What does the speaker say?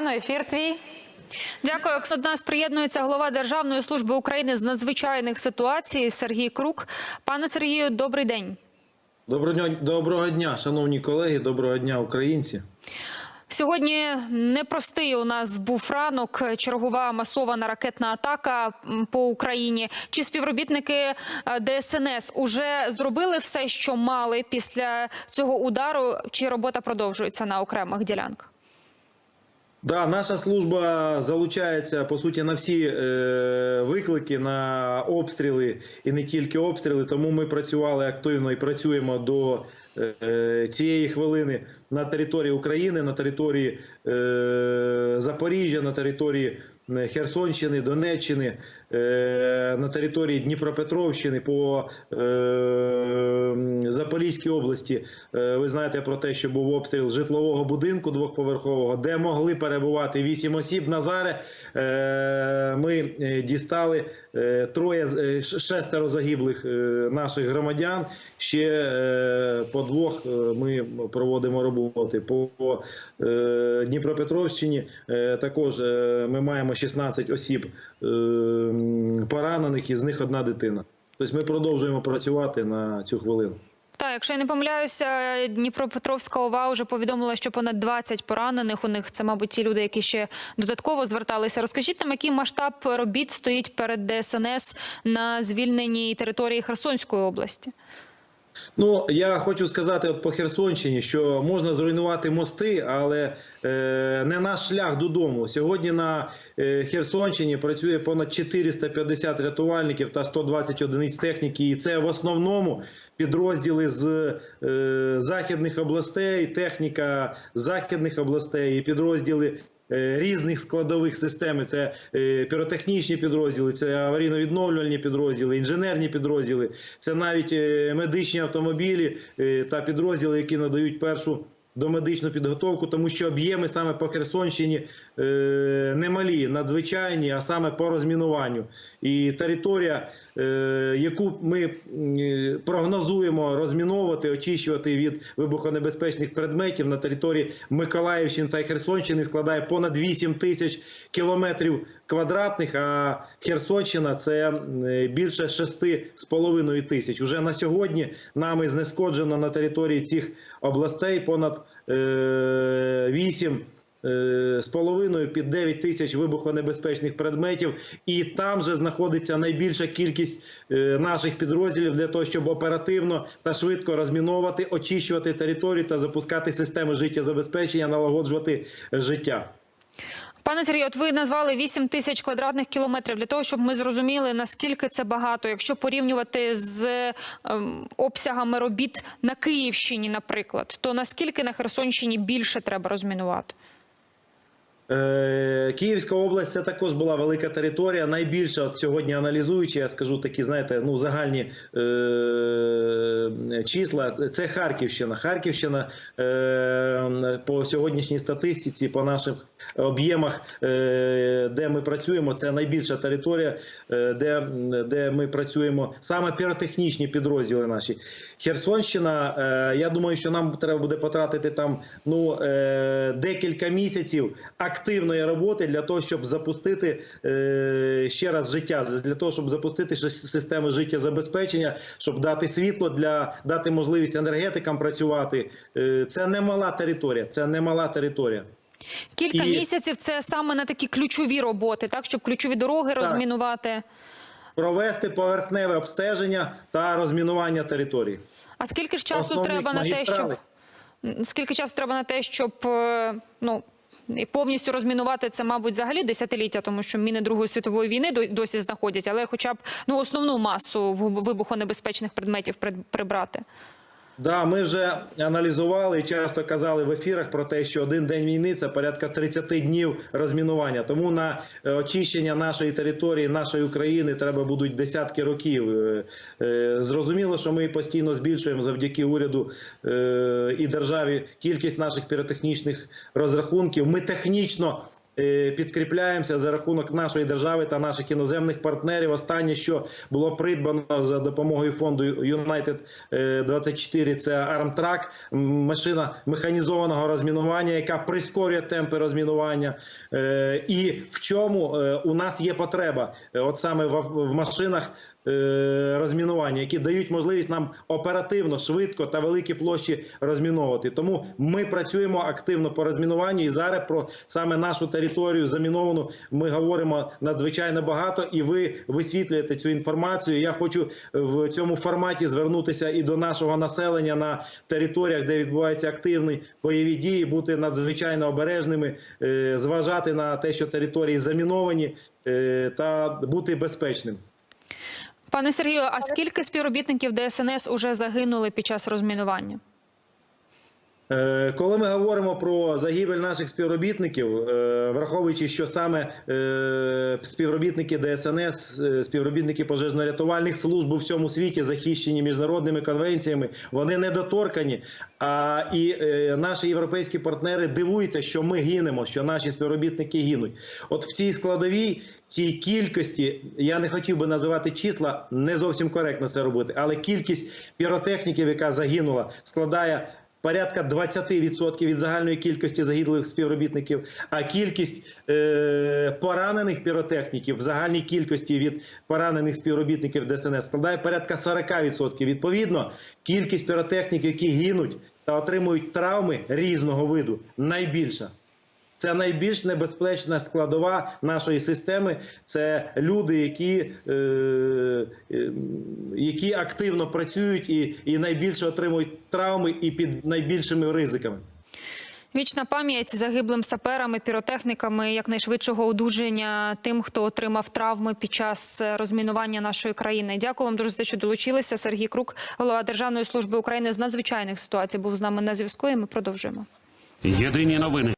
Оксано, ефір твій. Дякую. До нас приєднується голова Державної служби України з надзвичайних ситуацій Сергій Крук. Пане Сергію, добрий день. Доброго дня, доброго дня, шановні колеги, доброго дня, українці. Сьогодні непростий у нас був ранок. Чергова масована ракетна атака по Україні. Чи співробітники е, ДСНС уже зробили все, що мали після цього удару? Чи робота продовжується на окремих ділянках? Да, наша служба залучається по суті на всі е, виклики, на обстріли і не тільки обстріли. Тому ми працювали активно і працюємо до е, цієї хвилини на території України, на території е, Запоріжжя, на території е, Херсонщини, Донеччини, на території Дніпропетровщини по е, Запорізькій області. Е, ви знаєте про те, що був обстріл житлового будинку двохповерхового, де могли перебувати вісім осіб. На зараз е, ми е, дістали е, троє е, шестеро загиблих е, наших громадян. Ще е, по двох е, ми проводимо роботи. По е, Дніпропетровщині е, також е, ми маємо 16 осіб е, і поранених, із них одна дитина. Тобто ми продовжуємо працювати на цю хвилину. Так, якщо я не помиляюся, Дніпропетровська ОВА вже повідомила, що понад 20 поранених у них це, мабуть, ті люди, які ще додатково зверталися. Розкажіть нам, який масштаб робіт стоїть перед ДСНС на звільненій території Херсонської області? Ну я хочу сказати от по Херсонщині, що можна зруйнувати мости, але е, не наш шлях додому. Сьогодні на е, Херсонщині працює понад 450 рятувальників та 120 одиниць техніки. І це в основному підрозділи з е, західних областей, техніка західних областей і підрозділи різних складових систем. Це е, піротехнічні підрозділи, це аварійно-відновлювальні підрозділи, інженерні підрозділи, це навіть е, медичні автомобілі е, та підрозділи, які надають першу. Домедичну підготовку, тому що об'єми саме по Херсонщині е, немалі, надзвичайні, а саме по розмінуванню. І територія, е, яку ми е, прогнозуємо розміновувати, очищувати від вибухонебезпечних предметів на території Миколаївщини та Херсонщини, складає понад 8 тисяч кілометрів квадратних. А Херсонщина це е, більше 6,5 тисяч. Уже на сьогодні нами знешкоджено на території цих областей понад е, 8 е, з половиною під 9 тисяч вибухонебезпечних предметів, і там же знаходиться найбільша кількість е, наших підрозділів для того, щоб оперативно та швидко розміновувати, очищувати територію та запускати системи життєзабезпечення, налагоджувати життя. Пане Сергію, от ви назвали 8 тисяч квадратних кілометрів для того, щоб ми зрозуміли, наскільки це багато. Якщо порівнювати з ем, обсягами робіт на Київщині, наприклад, то наскільки на Херсонщині більше треба розмінувати? Е, Київська область це також була велика територія. Найбільша от сьогодні аналізуючи, я скажу такі, знаєте, ну загальні е, числа. Це Харківщина. Харківщина е, по сьогоднішній статистиці, по наших об'ємах, е, де ми працюємо, це найбільша територія, е, де, де ми працюємо саме піротехнічні підрозділи наші. Херсонщина. Е, я думаю, що нам треба буде потратити там ну декілька місяців активної роботи для того, щоб запустити ще раз життя, для того, щоб запустити системи життєзабезпечення, щоб дати світло для дати можливість енергетикам працювати. Це не мала територія. Це не мала територія. Кілька І- місяців це саме на такі ключові роботи, так щоб ключові дороги розмінувати. Провести поверхневе обстеження та розмінування території. А скільки ж часу Основних треба на те, щоб скільки часу треба на те, щоб е, ну і повністю розмінувати це, мабуть, взагалі десятиліття, тому що міни Другої світової війни досі знаходять, але хоча б ну основну масу виб- вибухонебезпечних предметів прибрати. Да, ми вже аналізували і часто казали в ефірах про те, що один день війни це порядка 30 днів розмінування. Тому на е, очищення нашої території, нашої України треба будуть десятки років. Е, е, Зрозуміло, що ми постійно збільшуємо завдяки уряду і державі кількість наших піротехнічних розрахунків. Ми технічно підкріпляємося за рахунок нашої держави та наших іноземних партнерів. Останнє, що було придбано за допомогою фонду United е, 24, це Armtrack, м, машина механізованого розмінування, яка прискорює темпи розмінування. Е, І в чому е, у нас є потреба, Е, от саме в, машинах е, розмінування, які дають можливість нам оперативно, швидко та великі площі розміновувати. Тому ми працюємо активно по розмінуванню. І зараз про саме нашу територію заміновану ми говоримо надзвичайно багато, і ви висвітлюєте цю інформацію. Я хочу в цьому форматі звернутися і до нашого населення на територіях, де відбуваються активні бойові дії, бути надзвичайно обережними, е, зважати на те, що території заміновані, е, та бути безпечним. Пане Сергію, а скільки співробітників ДСНС уже загинули під час розмінування? Е, Коли ми говоримо про загибель наших співробітників, е, враховуючи, що саме е, співробітники ДСНС, співробітники пожежно-рятувальних служб у всьому світі захищені міжнародними конвенціями, вони недоторкані. А і наші європейські партнери дивуються, що ми гинемо, що наші співробітники гинуть. От в цій складовій. Цій кількості я не хотів би називати числа, не зовсім коректно це робити, але кількість піротехніків, яка загинула, складає порядка 20% від загальної кількості загиблих співробітників, а кількість е, поранених піротехніків в загальній кількості від поранених співробітників ДСНС складає порядка 40%. Відповідно, кількість піротехніків, які гинуть та отримують травми різного виду, найбільша. Це найбільш небезпечна складова нашої системи. Це люди, які, е, е, які активно працюють і, і найбільше отримують травми і під найбільшими ризиками. Вічна пам'ять загиблим саперами, піротехніками, якнайшвидшого одужання тим, хто отримав травми під час е, розмінування нашої країни. Дякую вам дуже за те, що долучилися. Сергій Крук, голова Державної служби України з надзвичайних ситуацій, був з нами на зв'язку. і Ми продовжуємо. Єдині новини.